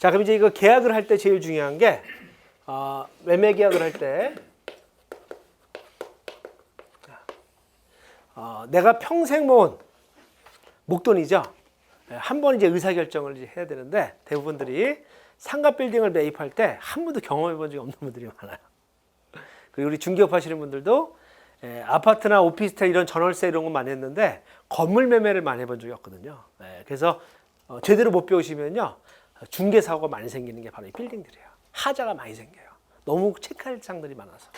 자, 그럼 이제 이거 계약을 할 때 제일 중요한 게 어, 매매 계약을 할 때 어, 내가 평생 모은 목돈이죠. 예, 한번 이제 의사 결정을 이제 해야 되는데 대부분들이 상가 빌딩을 매입할 때 한 번도 경험해 본 적이 없는 분들이 많아요. 그리고 우리 중개업 하시는 분들도 예, 아파트나 오피스텔 이런 전월세 이런 건 많이 했는데 건물 매매를 많이 해본 적이 없거든요. 예, 그래서 어, 제대로 못 배우시면요 중개 사고가 많이 생기는 게 바로 이 빌딩들이에요. 하자가 많이 생겨요. 너무 체크할 사항들이 많아서.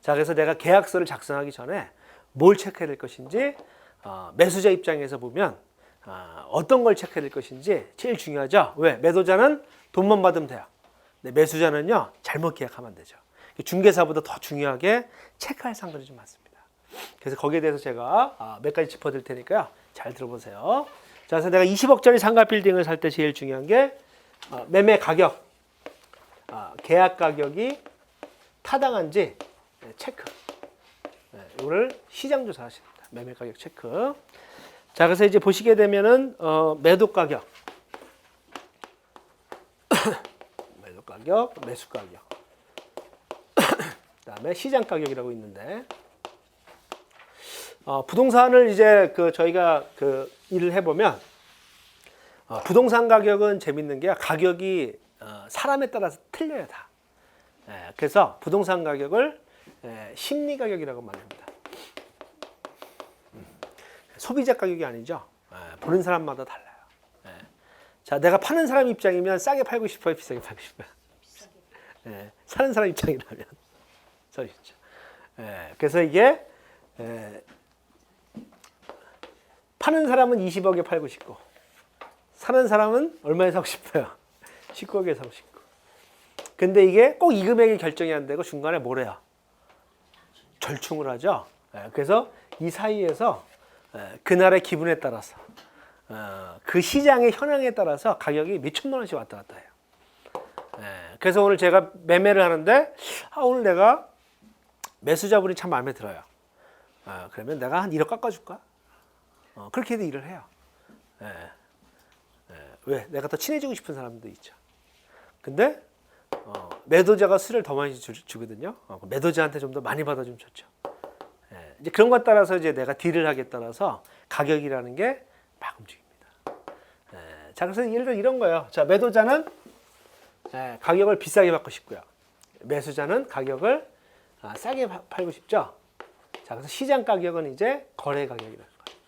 자 그래서 내가 계약서를 작성하기 전에 뭘 체크해야 될 것인지 어, 매수자 입장에서 보면 아, 어떤 걸 체크해야 될 것인지 제일 중요하죠. 왜 매도자는 돈만 받으면 돼요. 근데 매수자는요 잘못 계약하면 안 되죠. 중개사보다 더 중요하게 체크할 사항들이 좀 많습니다. 그래서 거기에 대해서 제가 아, 몇 가지 짚어드릴 테니까요. 잘 들어보세요. 자, 그래서 내가 20억짜리 상가 빌딩을 살 때 제일 중요한 게 어, 매매 가격, 아, 계약 가격이 타당한지 네, 체크. 네, 이거를 시장 조사하십니다. 매매 가격 체크. 자, 그래서 이제 보시게 되면은 어, 매도 가격, 매도 가격, 매수 가격. 그다음에 시장 가격이라고 있는데 어, 부동산을 이제 그 저희가 그 일을 해보면 어, 부동산 가격은 재밌는 게 가격이 어, 사람에 따라서 틀려요 다. 예, 그래서 부동산 가격을 예, 심리 가격이라고 말합니다. 음, 소비자 가격이 아니죠. 예, 보는 사람마다 달라요. 예. 자, 내가 파는 사람 입장이면 싸게 팔고 싶어요, 비싸게 팔고 싶어요. 예, 사는 사람 입장이라면 써있죠. 예, 그래서 이게 예, 파는 사람은 20억에 팔고 싶고 사는 사람은 얼마에 사고 싶어요? 19억에 사고 싶고. 근데 이게 꼭 이 금액이 결정이 안 되고 중간에 뭐래요? 절충을 하죠. 예, 그래서 이 사이에서 예, 그날의 기분에 따라서 어, 그 시장의 현황에 따라서 가격이 몇천만 원씩 왔다 갔다 해요. 예, 그래서 오늘 제가 매매를 하는데 아, 오늘 내가 매수자분이 참 마음에 들어요. 어, 그러면 내가 한 1억 깎아줄까? 어, 그렇게 해도 일을 해요. 왜? 내가 더 친해지고 싶은 사람도 있죠. 근데 어, 매도자가 수를 더 많이 주, 주거든요. 어, 매도자한테 좀 더 많이 받아주면 좋죠. 예. 이제 그런 것 따라서 이제 내가 딜을 하기에 따라서 가격이라는 게 막 움직입니다. 예. 자, 그래서 예를 들어 이런 거예요. 자, 매도자는 예, 가격을 비싸게 받고 싶고요. 매수자는 가격을 아, 싸게 파- 팔고 싶죠. 자, 그래서 시장 가격은 이제 거래 가격이라는 거예요.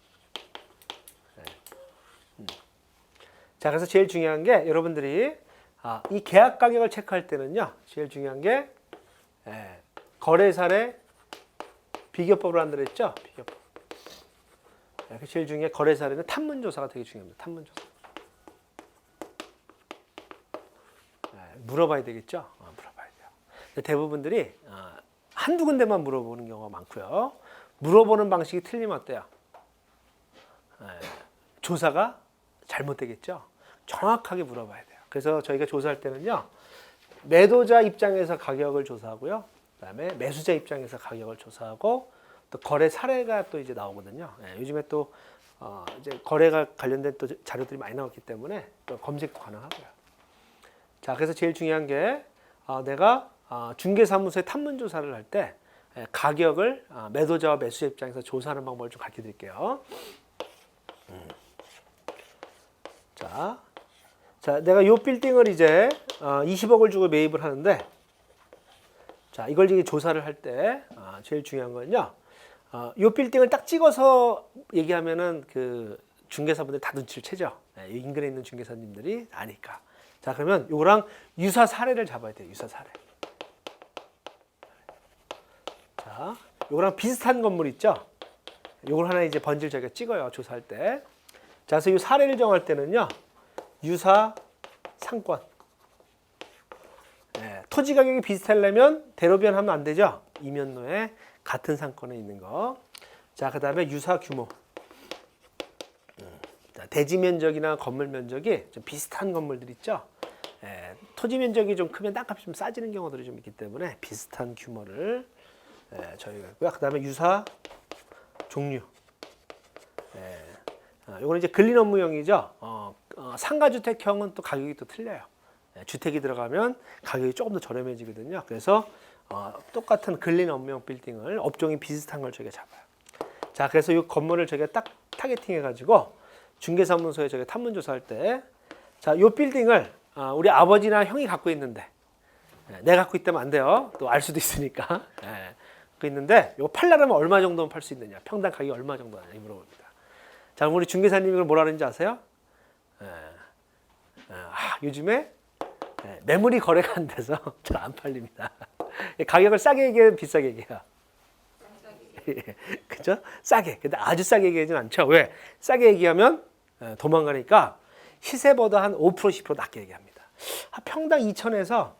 네. 음. 자, 그래서 제일 중요한 게 여러분들이 아, 이 계약 가격을 체크할 때는요, 제일 중요한 게 예, 거래 사례 비교법을 한다 그랬죠. 비교법. 예, 그 제일 중요한 게 거래 사례는 탐문 조사가 되게 중요합니다. 탐문 조사. 예, 물어봐야 되겠죠. 어, 물어봐야 돼요. 대부분들이 어, 한두 군데만 물어보는 경우가 많고요. 물어보는 방식이 틀리면 어때요? 예, 조사가 잘못되겠죠. 정확하게 물어봐야 돼요. 그래서 저희가 조사할 때는요, 매도자 입장에서 가격을 조사하고요, 그다음에 매수자 입장에서 가격을 조사하고 또 거래 사례가 또 이제 나오거든요. 예, 요즘에 또 어, 이제 거래가 관련된 또 자료들이 많이 나왔기 때문에 또 검색도 가능하고요. 자, 그래서 제일 중요한 게 어, 내가 어, 중개사무소에 탐문 조사를 할때 가격을 어, 매도자와 매수자 입장에서 조사하는 방법을 좀 가르쳐 드릴게요. 음. 자, 자, 내가 요 빌딩을 이제 어, 20억을 주고 매입을 하는데, 자, 이걸 이제 조사를 할때 어, 제일 중요한 건요. 어, 요 빌딩을 딱 찍어서 얘기하면은 그 중개사분들 다 눈치를 채죠. 네, 이 인근에 있는 중개사님들이 아니까. 자, 그러면 요거랑 유사 사례를 잡아야 돼요. 유사 사례. 자, 요거랑 비슷한 건물 있죠? 요걸 하나 이제 번지를 저희가 찍어요. 조사할 때. 자, 그래서 이 사례를 정할 때는요. 유사 상권. 예, 토지 가격이 비슷하려면 대로변 하면 안 되죠. 이면로에 같은 상권에 있는 거. 자, 그 다음에 유사 규모. 음, 자, 대지 면적이나 건물 면적이 좀 비슷한 건물들 있죠. 예, 토지 면적이 좀 크면 땅값이 좀 싸지는 경우들이 좀 있기 때문에 비슷한 규모를 예, 저희가 했고요. 그 다음에 유사 종류. 예, 아, 요거는 이제 근린 업무형이죠. 어, 어, 상가주택형은 또 가격이 또 틀려요. 예, 주택이 들어가면 가격이 조금 더 저렴해지거든요. 그래서 어, 똑같은 근린 업무용 빌딩을 업종이 비슷한 걸 저희가 잡아요. 자, 그래서 이 건물을 저희가 딱 타겟팅 해가지고 중개사무소에 저희가 탐문조사할 때, 자, 이 빌딩을 아, 우리 아버지나 형이 갖고 있는데, 예, 내가 갖고 있다면 안 돼요. 또 알 수도 있으니까. 예, 갖고 있는데, 이거 팔려면 얼마 정도면 팔 수 있느냐? 평당 가격이 얼마 정도 하냐? 물어봅니다. 자, 우리 중개사님이 이걸 뭐라 그러는지 아세요? 예, 예, 아, 요즘에 예, 매물이 거래가 안 돼서 잘 안 팔립니다. 가격을 싸게 얘기해요, 비싸게 얘기해요. 예, 그죠? 싸게. 근데 아주 싸게 얘기하진 않죠. 왜? 싸게 얘기하면 예, 도망가니까 시세보다 한 5% 10% 낮게 얘기합니다. 한 평당 2천에서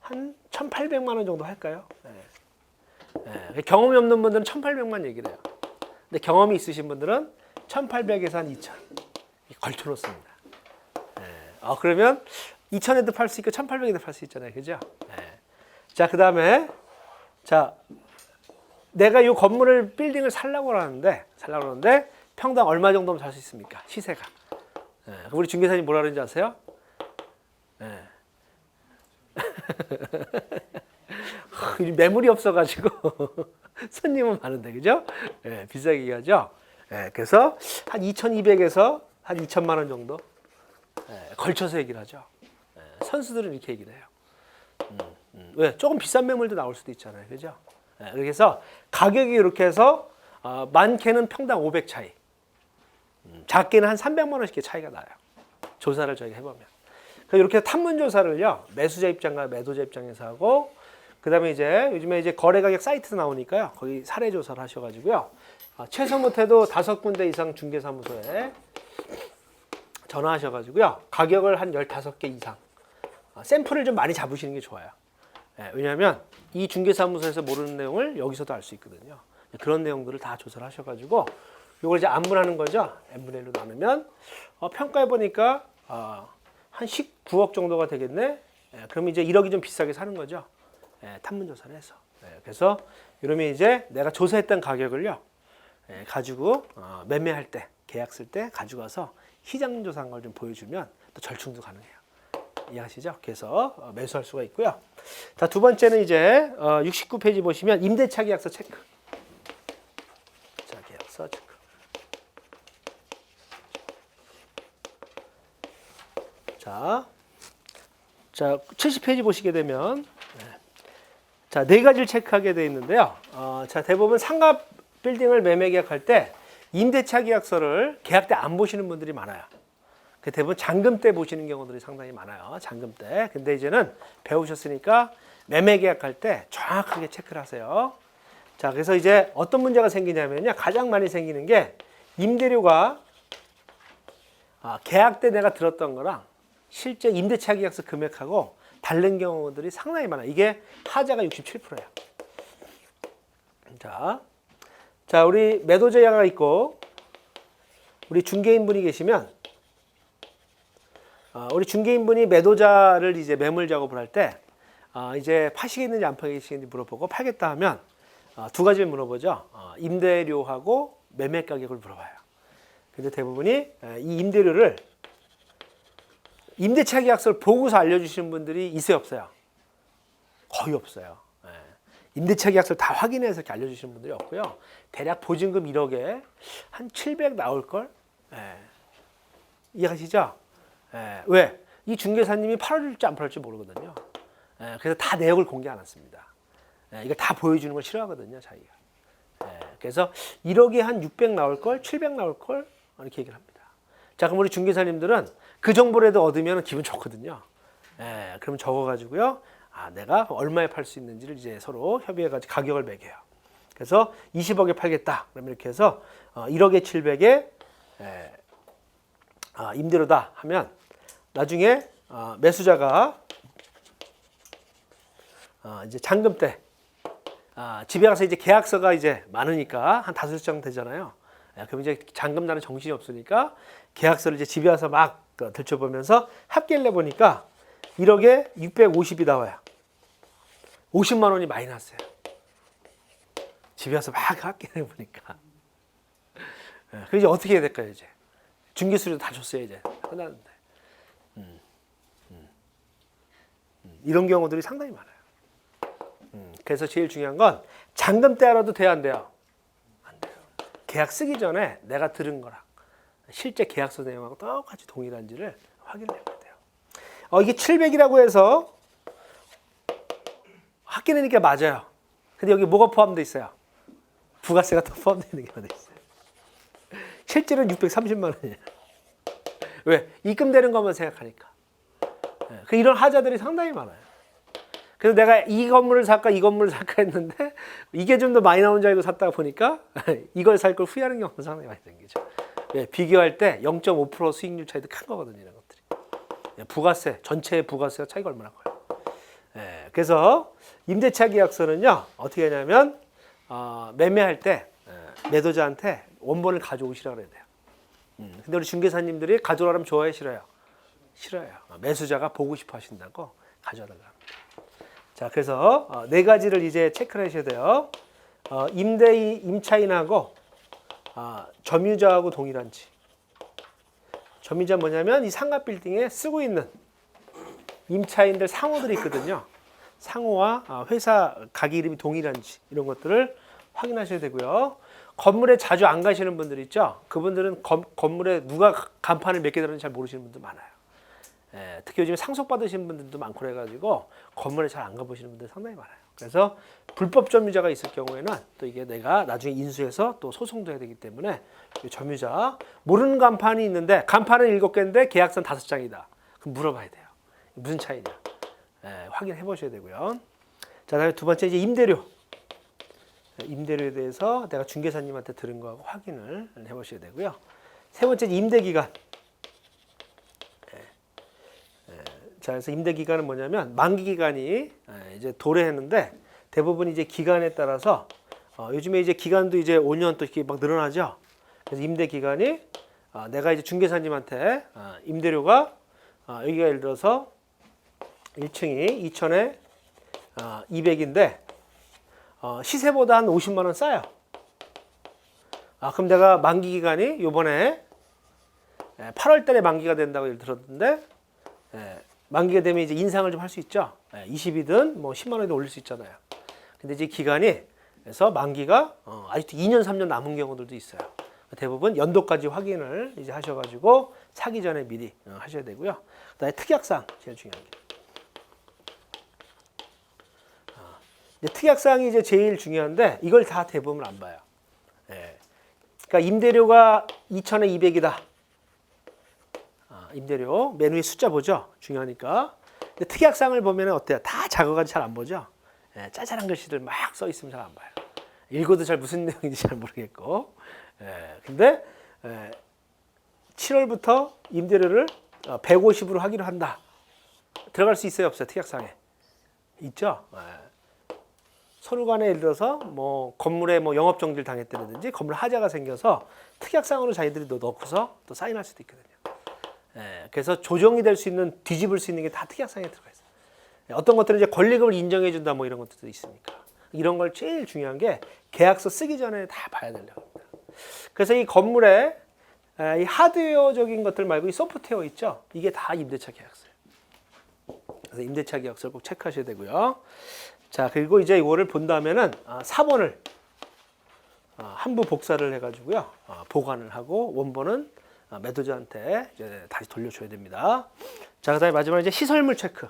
한 1,800만 원 정도 할까요? 예. 예, 경험이 없는 분들은 1,800만 얘기를 해요. 근데 경험이 있으신 분들은 1,800에서 한 2천 걸쳐 놓습니다. 예. 아 그러면 2천에도 팔 수 있고 1,800에도 팔 수 있잖아요, 그죠? 예. 자, 그 다음에 자 내가 이 건물을 빌딩을 살라고 하는데 살라고 하는데 평당 얼마 정도면 살 수 있습니까? 시세가. 예, 그럼 우리 중개사님 뭐라 그러는지 아세요? 예. 매물이 없어가지고 손님은 많은데 그죠? 예, 비싸게 얘기하죠. 예, 그래서 한 2,200에서 한 2천만 원 정도 예, 걸쳐서 얘기를 하죠. 예, 선수들은 이렇게 얘기를 해요. 음, 음. 왜? 조금 비싼 매물도 나올 수도 있잖아요, 그죠? 예, 그래서 가격이 이렇게 해서 어, 많게는 평당 500 차이, 음, 작게는 한 300만 원씩 차이가 나요. 조사를 저희가 해보면. 이렇게 탐문 조사를요 매수자 입장과 매도자 입장에서 하고 그다음에 이제 요즘에 이제 거래 가격 사이트 나오니까요 거기 사례 조사를 하셔가지고요 아, 최소 못해도 다섯 군데 이상 중개사무소에 전화하셔가지고요 가격을 한 15개 이상 아, 샘플을 좀 많이 잡으시는 게 좋아요. 예, 왜냐하면 이 중개사무소에서 모르는 내용을 여기서도 알 수 있거든요. 그런 내용들을 다 조사를 하셔가지고 이걸 이제 안분하는 거죠. n분의 1로 나누면 어, 평가해 보니까 어, 한 19억 정도가 되겠네. 예, 그럼 이제 1억이 좀 비싸게 사는 거죠. 예, 탐문 조사를 해서. 예, 그래서 이러면 이제 내가 조사했던 가격을요 예, 가지고 어, 매매할 때 계약 쓸때 와서 시장 조사한 걸 좀 보여주면 또 절충도 가능해요. 이해하시죠? 그래서 어, 매수할 수가 있고요. 자, 두 번째는 이제 어, 69페이지 보시면 임대차 계약서 체크. 자, 계약서 체크. 자, 자, 70페이지 보시게 되면 네. 자, 네 가지를 체크하게 되어 있는데요. 어, 자, 대부분 상가 빌딩을 매매 계약할 때 임대차 계약서를 계약 때 안 보시는 분들이 많아요. 그 대부분 잔금 때 보시는 경우들이 상당히 많아요. 잔금 때. 근데 이제는 배우셨으니까 매매 계약할 때 정확하게 체크를 하세요. 자, 그래서 이제 어떤 문제가 생기냐면요. 가장 많이 생기는 게 임대료가 아, 계약 때 내가 들었던 거랑 실제 임대차 계약서 금액하고 다른 경우들이 상당히 많아요. 이게 하자가 67%예요. 자, 자, 우리 매도자가 있고 우리 중개인 분이 계시면 어, 우리 중개인 분이 매도자를 이제 매물 작업을 할때 어, 이제 파시겠는지 안 파시겠는지 물어보고 팔겠다 하면 어, 두 가지를 물어보죠. 어, 임대료하고 매매 가격을 물어봐요. 근데 대부분이 에, 이 임대료를 임대차 계약서를 보고서 알려주시는 분들이 있어요, 없어요? 거의 없어요. 예. 임대차 계약서를 다 확인해서 이렇게 알려주시는 분들이 없고요. 대략 보증금 1억에 한 700 나올 걸. 예. 이해가시죠? 예, 왜? 이 중개사님이 팔아줄지 안 팔아줄지 모르거든요. 예, 그래서 다 내역을 공개 안 했습니다. 예, 이걸 다 보여주는 걸 싫어하거든요, 자기가. 예, 그래서 1억에 한 600 나올 걸, 700 나올 걸 이렇게 얘기를 합니다. 자, 그럼 우리 중개사님들은 그 정보라도 얻으면 기분 좋거든요. 예, 그럼 적어가지고요. 아, 내가 얼마에 팔 수 있는지를 이제 서로 협의해가지고 가격을 매겨요. 그래서 20억에 팔겠다. 그러면 이렇게 해서 어, 1억에 700에 예, 아, 임대료다 하면 나중에 어, 매수자가 어, 이제 잔금 때 아, 집에 가서 이제 계약서가 이제 많으니까 한 다섯 장 되잖아요. 예, 그럼 이제 잔금 나는 정신이 없으니까 계약서를 이제 집에 와서 막 어, 들춰보면서 합계를 내보니까 1억에 650이 나와요. 50만 원이 많이 났어요. 집에 와서 막 합계 내보니까. 예, 그럼 이제 어떻게 해야 될까요, 이제? 중개수료 다 줬어요, 이제. 끝났는데. 음, 음. 이런 경우들이 상당히 많아요. 음, 그래서 제일 중요한 건 잔금 때 알아도 돼요, 안 돼요? 계약 쓰기 전에 내가 들은 거랑 실제 계약서 내용하고 똑같이 동일한지를 확인해야 돼요. 어, 이게 700이라고 해서 확인하니까 맞아요. 근데 여기 뭐가 포함되어 있어요? 부가세가 또 포함되어 있는 게돼 있어요. 실제로는 630만 원이에요. 왜? 입금되는 것만 생각하니까. 예, 그 이런 하자들이 상당히 많아요. 그래서 내가 이 건물을 살까 이 건물을 살까 했는데 이게 좀 더 많이 나온 줄 알고 샀다가 보니까 이걸 살 걸 후회하는 경우가 상당히 많이 생기죠. 예, 비교할 때 0.5% 수익률 차이도 큰 거거든요. 이런 것들이. 예, 부가세, 전체 부가세가 차이가 얼마나 커요. 예, 그래서 임대차 계약서는요 어떻게 하냐면 어, 매매할 때 예, 매도자한테 원본을 가져오시라 그래야 돼요. 음, 근데 우리 중개사님들이 가져오라면 좋아해 싫어요. 싫어요. 어, 매수자가 보고 싶어 하신다고 가져달라. 자, 그래서 어, 네 가지를 이제 체크를 하셔야 돼요. 어, 임대인, 임차인하고 아, 점유자하고 동일한지. 점유자 뭐냐면 이 상가 빌딩에 쓰고 있는 임차인들 상호들이 있거든요. 상호와 아, 회사 가게 이름이 동일한지 이런 것들을 확인하셔야 되고요. 건물에 자주 안 가시는 분들 있죠. 그분들은 건, 건물에 누가 간판을 몇 개 달았는지 잘 모르시는 분들 많아요. 예, 특히 요즘 상속 받으시는 분들도 많고 그래가지고 건물에 잘 안 가보시는 분들 상당히 많아요. 그래서 불법 점유자가 있을 경우에는 또 이게 내가 나중에 인수해서 또 소송도 해야 되기 때문에 이 점유자 모르는 간판이 있는데 간판은 일곱 개인데 계약서는 다섯 장이다. 그럼 물어봐야 돼요. 무슨 차이냐? 예, 확인해 보셔야 되고요. 자, 다음에 두 번째 이제 임대료. 예, 임대료에 대해서 내가 중개사님한테 들은 거하고 확인을 해 보셔야 되고요. 세 번째 임대 기간. 자, 그래서 임대 기간은 뭐냐면 만기 기간이 예, 이제 도래했는데 대부분 이제 기간에 따라서 어, 요즘에 이제 기간도 이제 5년 또 이렇게 막 늘어나죠. 그래서 임대 기간이 어, 내가 이제 중개사님한테 어, 임대료가 어, 여기가 예를 들어서 1층이 2천에 어, 200인데 어, 시세보다 한 50만 원 싸요. 아, 그럼 내가 만기 기간이 요번에 8월 달에 만기가 된다고 예를 들었는데 예, 만기가 되면 이제 인상을 좀 할 수 있죠. 20이든 뭐 10만 원이든 올릴 수 있잖아요. 근데 이제 기간이 그래서 만기가 어, 아직도 2년 3년 남은 경우들도 있어요. 대부분 연도까지 확인을 이제 하셔가지고 사기 전에 미리 어, 하셔야 되고요. 그다음에 특약사항 제일 중요한 게. 어, 이제 특약사항이 이제 제일 중요한데 이걸 다 대부분 안 봐요. 예. 그러니까 임대료가 2천에 200이다. 아, 임대료 맨 위에 숫자 보죠. 중요하니까. 근데 특약상을 보면 어때요? 다 작아가지고 잘 안 보죠. 예, 짜잘한 글씨들 막 써 있으면 잘 안 봐요. 읽어도 잘 무슨 내용인지 잘 모르겠고. 예, 근데 예, 7월부터 임대료를 150으로 하기로 한다. 들어갈 수 있어요, 없어요? 특약상에 있죠. 예. 서로 간에 예를 들어서 뭐 건물에 뭐 영업 정지를 당했다든지 건물 하자가 생겨서 특약상으로 자기들이 또 넣고서 또 사인할 수도 있거든요. 예, 그래서 조정이 될 수 있는 뒤집을 수 있는 게 다 특약상에 들어가 있어요. 예, 어떤 것들은 이제 권리금을 인정해 준다 뭐 이런 것들도 있으니까 이런 걸 제일 중요한 게 계약서 쓰기 전에 다 봐야 된다고 합니다. 그래서 이 건물에 에, 이 하드웨어적인 것들 말고 이 소프트웨어 있죠. 이게 다 임대차 계약서예요. 그래서 임대차 계약서를 꼭 체크하셔야 되고요. 자 그리고 이제 이거를 본다면은 아, 4번을 아, 한부 복사를 해가지고요 아, 보관을 하고 원본은 아, 매도자한테 이제 다시 돌려줘야 됩니다. 자, 그다음에 마지막 이제 시설물 체크.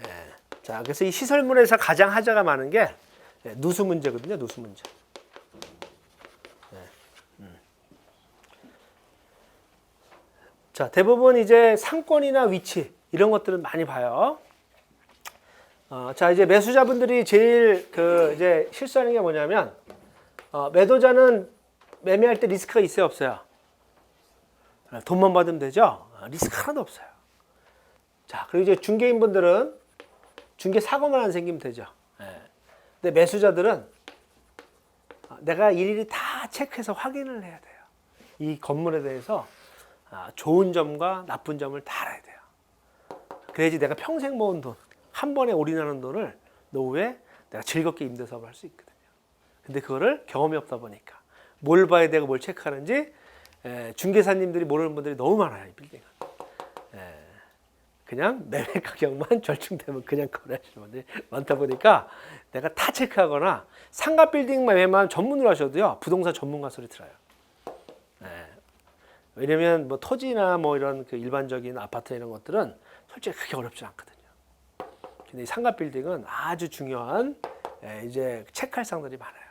예. 자, 그래서 이 시설물에서 가장 하자가 많은 게 예, 누수 문제거든요. 누수 문제. 예. 음. 자, 대부분 이제 상권이나 위치 이런 것들은 많이 봐요. 어, 자, 이제 매수자분들이 제일 그 이제 실수하는 게 뭐냐면 어, 매도자는 매매할 때 리스크가 있어요, 없어요? 어, 돈만 받으면 되죠? 어, 리스크 하나도 없어요. 자, 그리고 이제 중개인분들은 중개 사고만 안 생기면 되죠. 예. 근데 매수자들은 어, 내가 일일이 다 체크해서 확인을 해야 돼요. 이 건물에 대해서 아, 좋은 점과 나쁜 점을 다 알아야 돼요. 그래야지 내가 평생 모은 돈, 한 번에 올인하는 돈을 노후에 내가 즐겁게 임대 사업을 할 수 있거든요. 근데 그거를 경험이 없다 보니까 뭘 봐야 되고 뭘 체크하는지 에, 중개사님들이 모르는 분들이 너무 많아요. 이 빌딩은. 에, 그냥 매매 가격만 절충되면 그냥 거래하시는 분들이 많다 보니까 내가 다 체크하거나 상가 빌딩 매매만 전문으로 하셔도요 부동산 전문가 소리 들어요. 네. 왜냐면 뭐 토지나 뭐 이런 그 일반적인 아파트 이런 것들은 솔직히 그렇게 어렵지 않거든요. 근데 이 상가 빌딩은 아주 중요한 예, 이제 체크할 사항들이 많아요.